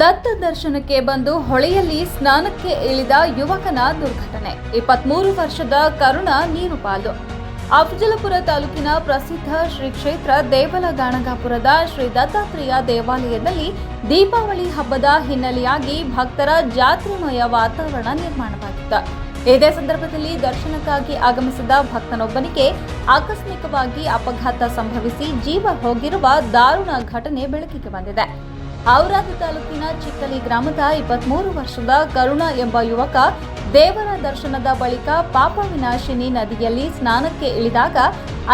ದತ್ತ ದರ್ಶನಕ್ಕೆ ಬಂದು ಹೊಳೆಯಲ್ಲಿ ಸ್ನಾನಕ್ಕೆ ಇಳಿದ ಯುವಕನ ದುರ್ಘಟನೆ. ಇಪ್ಪತ್ಮೂರು ವರ್ಷದ ಕರುಣ ನೀರುಪಾಲು. ಅಫಜಲಪುರ ತಾಲೂಕಿನ ಪ್ರಸಿದ್ಧ ಶ್ರೀ ಕ್ಷೇತ್ರ ದೇವಲ ಗಾಣಗಾಪುರದ ಶ್ರೀ ದತ್ತಾತ್ರೇಯ ದೇವಾಲಯದಲ್ಲಿ ದೀಪಾವಳಿ ಹಬ್ಬದ ಹಿನ್ನೆಲೆಯಾಗಿ ಭಕ್ತರ ಜಾತ್ರೆಮಯ ವಾತಾವರಣ ನಿರ್ಮಾಣವಾಗಿತ್ತು. ಇದೇ ಸಂದರ್ಭದಲ್ಲಿ ದರ್ಶನಕ್ಕಾಗಿ ಆಗಮಿಸಿದ ಭಕ್ತನೊಬ್ಬನಿಗೆ ಆಕಸ್ಮಿಕವಾಗಿ ಅಪಘಾತ ಸಂಭವಿಸಿ ಜೀವ ಹೋಗಿರುವ ದಾರುಣ ಘಟನೆ ಬೆಳಕಿಗೆ ಬಂದಿದೆ. ಔರಾದ ತಾಲೂಕಿನ ಚಿಕ್ಕಲಿ ಗ್ರಾಮದ ಇಪ್ಪತ್ಮೂರು ವರ್ಷದ ಕರುಣ ಎಂಬ ಯುವಕ ದೇವರ ದರ್ಶನದ ಬಳಿಕ ಪಾಪ ವಿನಾಶಿನಿ ನದಿಯಲ್ಲಿ ಸ್ನಾನಕ್ಕೆ ಇಳಿದಾಗ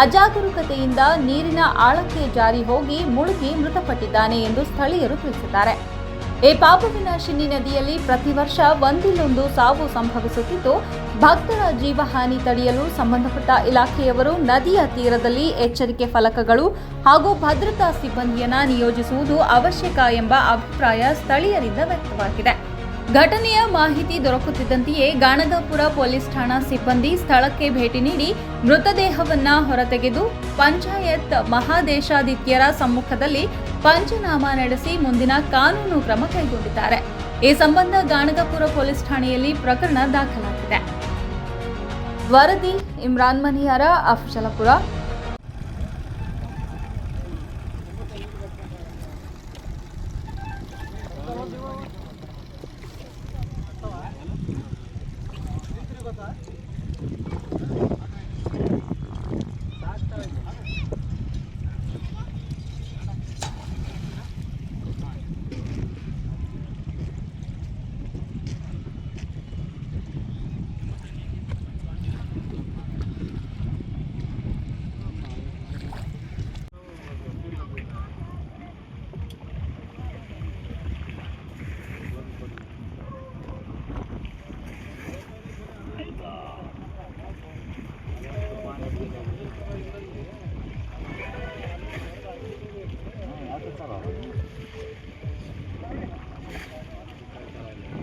ಅಜಾಗರೂಕತೆಯಿಂದ ನೀರಿನ ಆಳಕ್ಕೆ ಜಾರಿ ಹೋಗಿ ಮುಳುಗಿ ಮೃತಪಟ್ಟಿದ್ದಾನೆ ಎಂದು ಸ್ಥಳೀಯರು ತಿಳಿಸಿದ್ದಾರೆ. ಈ ಪಾಪ ವಿನಾಶಿನಿ ನದಿಯಲ್ಲಿ ಪ್ರತಿ ವರ್ಷ ಒಂದಿಲ್ಲೊಂದು ಸಾವು ಸಂಭವಿಸುತ್ತಿದ್ದು, ಭಕ್ತರ ಜೀವಹಾನಿ ತಡೆಯಲು ಸಂಬಂಧಪಟ್ಟ ಇಲಾಖೆಯವರು ನದಿಯ ತೀರದಲ್ಲಿ ಎಚ್ಚರಿಕೆ ಫಲಕಗಳು ಹಾಗೂ ಭದ್ರತಾ ಸಿಬ್ಬಂದಿಯನ್ನು ನಿಯೋಜಿಸುವುದು ಅವಶ್ಯಕ ಎಂಬ ಅಭಿಪ್ರಾಯ ಸ್ಥಳೀಯರಿಂದ ವ್ಯಕ್ತವಾಗಿದೆ. ಘಟನೆಯ ಮಾಹಿತಿ ದೊರಕುತ್ತಿದ್ದಂತೆಯೇ ಗಾಣಗಾಪುರ ಪೊಲೀಸ್ ಠಾಣಾ ಸಿಬ್ಬಂದಿ ಸ್ಥಳಕ್ಕೆ ಭೇಟಿ ನೀಡಿ ಮೃತದೇಹವನ್ನ ಹೊರತೆಗೆದು ಪಂಚಾಯತ್ ಮಹಾದೇಶಾದಿತ್ಯರ ಸಮ್ಮುಖದಲ್ಲಿ ಪಂಚನಾಮ ನಡೆಸಿ ಮುಂದಿನ ಕಾನೂನು ಕ್ರಮ ಕೈಗೊಂಡಿದ್ದಾರೆ. ಈ ಸಂಬಂಧ ಗಾಣಗಪುರ ಪೊಲೀಸ್ ಠಾಣೆಯಲ್ಲಿ ಪ್ರಕರಣ ದಾಖಲಾಗಿದೆ. ವರದಿ, ಇಮ್ರಾನ್ ಮನಿಯಾರ, ಅಫಜಲಪುರ.